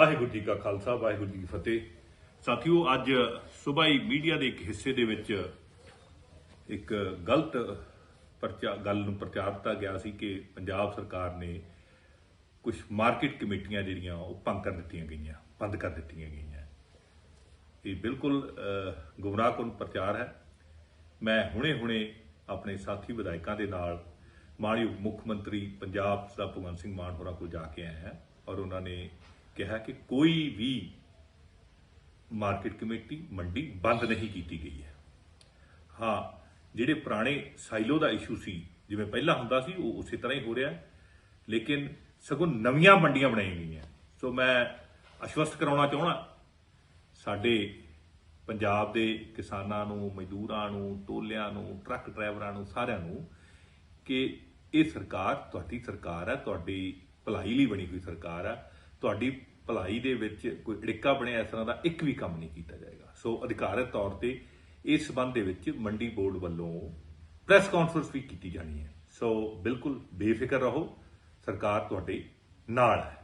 ਵਾਹਿਗੁਰੂ ਜੀ ਕਾ ਖਾਲਸਾ ਵਾਹਿਗੁਰੂ ਜੀ ਕੀ ਫਤਿਹ। ਸਾਥੀਓ ਅੱਜ ਸਵੇਰ ਹੀ ਮੀਡੀਆ ਦੇ ਇੱਕ ਹਿੱਸੇ ਦੇ ਵਿੱਚ ਇੱਕ ਗਲਤ ਪ੍ਰਚਾਰ ਗੱਲ ਨੂੰ ਪ੍ਰਚਾਰ ਦਿੱਤਾ ਗਿਆ ਸੀ ਕਿ ਪੰਜਾਬ ਸਰਕਾਰ ਨੇ ਕੁਝ ਮਾਰਕੀਟ ਕਮੇਟੀਆਂ ਜਿਹੜੀਆਂ ਉਹ ਭੰਗ ਕਰ ਦਿੱਤੀਆਂ ਗਈਆਂ ਬੰਦ ਕਰ ਦਿੱਤੀਆਂ ਗਈਆਂ। ਇਹ ਬਿਲਕੁਲ ਅਹ, ਗੁੰਮਰਾਹਕੁਨ ਪ੍ਰਚਾਰ ਹੈ। ਮੈਂ ਹੁਣੇ-ਹੁਣੇ ਆਪਣੇ ਸਾਥੀ ਵਿਧਾਇਕਾਂ ਦੇ ਨਾਲ ਮਾਨਯੋਗ ਮੁੱਖ ਮੰਤਰੀ ਪੰਜਾਬ ਦਾ ਭਗਵੰਤ ਸਿੰਘ ਮਾਨ ਹੋਰਾਂ ਕੋਲ ਜਾ ਕੇ ਆਇਆ ਹਾਂ ਔਰ ਉਹਨਾਂ ਨੇ ਕਿਹਾ ਕਿ ਕੋਈ ਵੀ ਮਾਰਕੀਟ ਕਮੇਟੀ ਮੰਡੀ ਬੰਦ ਨਹੀਂ ਕੀਤੀ ਗਈ ਹੈ। ਹਾਂ, ਜਿਹੜੇ ਪੁਰਾਣੇ ਸਾਈਲੋ ਦਾ ਇਸ਼ੂ ਸੀ, ਜਿਵੇਂ ਪਹਿਲਾਂ ਹੁੰਦਾ ਸੀ, ਉਹ ਉਸੇ ਤਰ੍ਹਾਂ ਹੀ ਹੋ ਰਿਹਾ ਲੇਕਿਨ ਸਗੋਂ ਨਵੀਆਂ ਮੰਡੀਆਂ ਬਣਾਈਆਂ ਗਈਆਂ। ਸੋ ਮੈਂ ਅਸ਼ਵਸਤ ਕਰਾਉਣਾ ਚਾਹਣਾ ਸਾਡੇ ਪੰਜਾਬ ਦੇ ਕਿਸਾਨਾਂ ਨੂੰ, ਮਜ਼ਦੂਰਾਂ ਨੂੰ, ਟੋਲਿਆਂ ਨੂੰ, ਟਰੱਕ ਡਰਾਈਵਰਾਂ ਨੂੰ, ਸਾਰਿਆਂ ਨੂੰ ਕਿ ਇਹ ਸਰਕਾਰ, ਤੁਹਾਡੀ ਸਰਕਾਰ ਹੈ, ਤੁਹਾਡੀ ਭਲਾਈ ਲਈ ਬਣੀ ਹੋਈ ਸਰਕਾਰ ਹੈ। ਤੁਹਾਡੀ ਭਲਾਈ ਦੇ ਵਿੱਚ ਕੋਈ ਅੜਿੱਕਾ ਬਣਿਆ, ਇਸ ਤਰ੍ਹਾਂ ਦਾ ਇੱਕ ਵੀ ਕੰਮ ਨਹੀਂ ਕੀਤਾ ਜਾਏਗਾ। ਸੋ ਅਧਿਕਾਰਤ ਤੌਰ ਤੇ ਇਸ ਸਬੰਧ ਦੇ ਵਿੱਚ ਮੰਡੀ ਬੋਰਡ ਵੱਲੋਂ ਪ੍ਰੈਸ ਕਾਨਫਰੰਸ ਵੀ ਕੀਤੀ ਜਾਣੀ ਹੈ। ਸੋ ਬਿਲਕੁਲ ਬੇਫਿਕਰ ਰਹੋ। ਸਰਕਾਰ ਤੁਹਾਡੇ ਨਾਲ ਹੈ।